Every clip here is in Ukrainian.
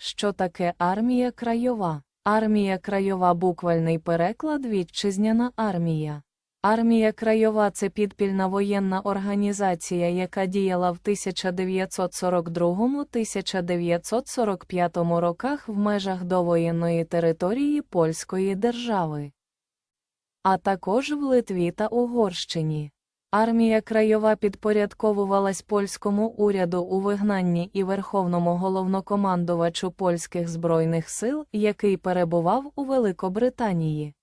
Що таке армія краєва? Армія краєва буквальний переклад вітчизняна армія. Армія краєва це підпільна воєнна організація, яка діяла в 1942-1945 роках в межах довоєнної території Польської держави, а також в Литві та Угорщині. Армія краєва підпорядковувалась польському уряду у вигнанні і верховному головнокомандувачу польських збройних сил, який перебував у Великобританії.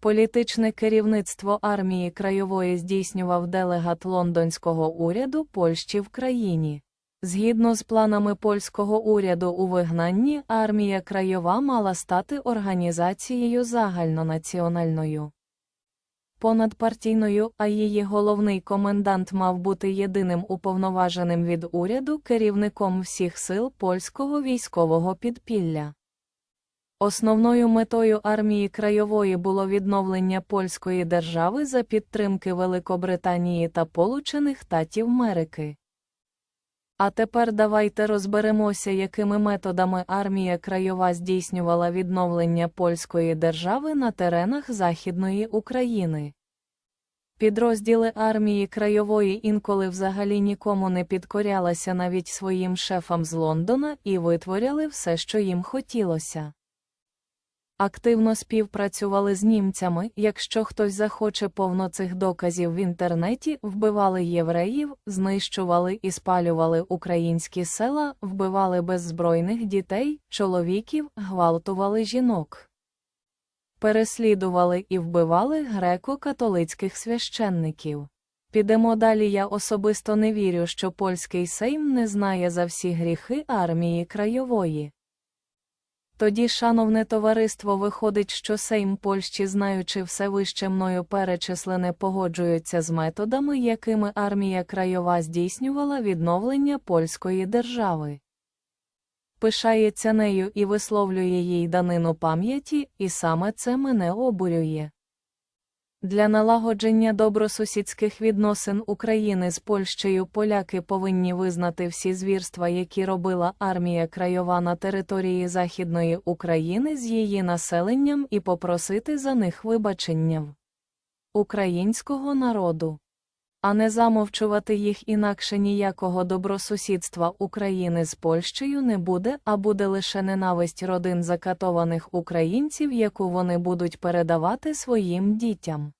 Політичне керівництво армії краєвої здійснював делегат лондонського уряду Польщі в країні. Згідно з планами польського уряду у вигнанні, армія краєва мала стати організацією загальнонаціональною. Понадпартійною, а її головний комендант мав бути єдиним уповноваженим від уряду керівником всіх сил польського військового підпілля. Основною метою армії краєвої було відновлення польської держави за підтримки Великобританії та Получених Татів Америки. А тепер давайте розберемося, якими методами армія краєва здійснювала відновлення польської держави на теренах Західної України. Підрозділи армії краєвої інколи взагалі нікому не підкорялися навіть своїм шефам з Лондона і витворяли все, що їм хотілося. Активно співпрацювали з німцями, якщо хтось захоче повно цих доказів в інтернеті, вбивали євреїв, знищували і спалювали українські села, вбивали беззбройних дітей, чоловіків, гвалтували жінок. Переслідували і вбивали греко-католицьких священників. Підемо далі. Я особисто не вірю, що польський сейм не знає за всі гріхи армії краєвої. Тоді, шановне товариство, виходить, що Сейм Польщі, знаючи все вище мною перечислене, погоджуються з методами, якими армія краєва здійснювала відновлення польської держави. Пишається нею і висловлює їй данину пам'яті, і саме це мене обурює. Для налагодження добросусідських відносин України з Польщею поляки повинні визнати всі звірства, які робила армія краєва на території Західної України з її населенням і попросити за них вибачення українського народу. А не замовчувати їх інакше ніякого добросусідства України з Польщею не буде, а буде лише ненависть родин закатованих українців, яку вони будуть передавати своїм дітям.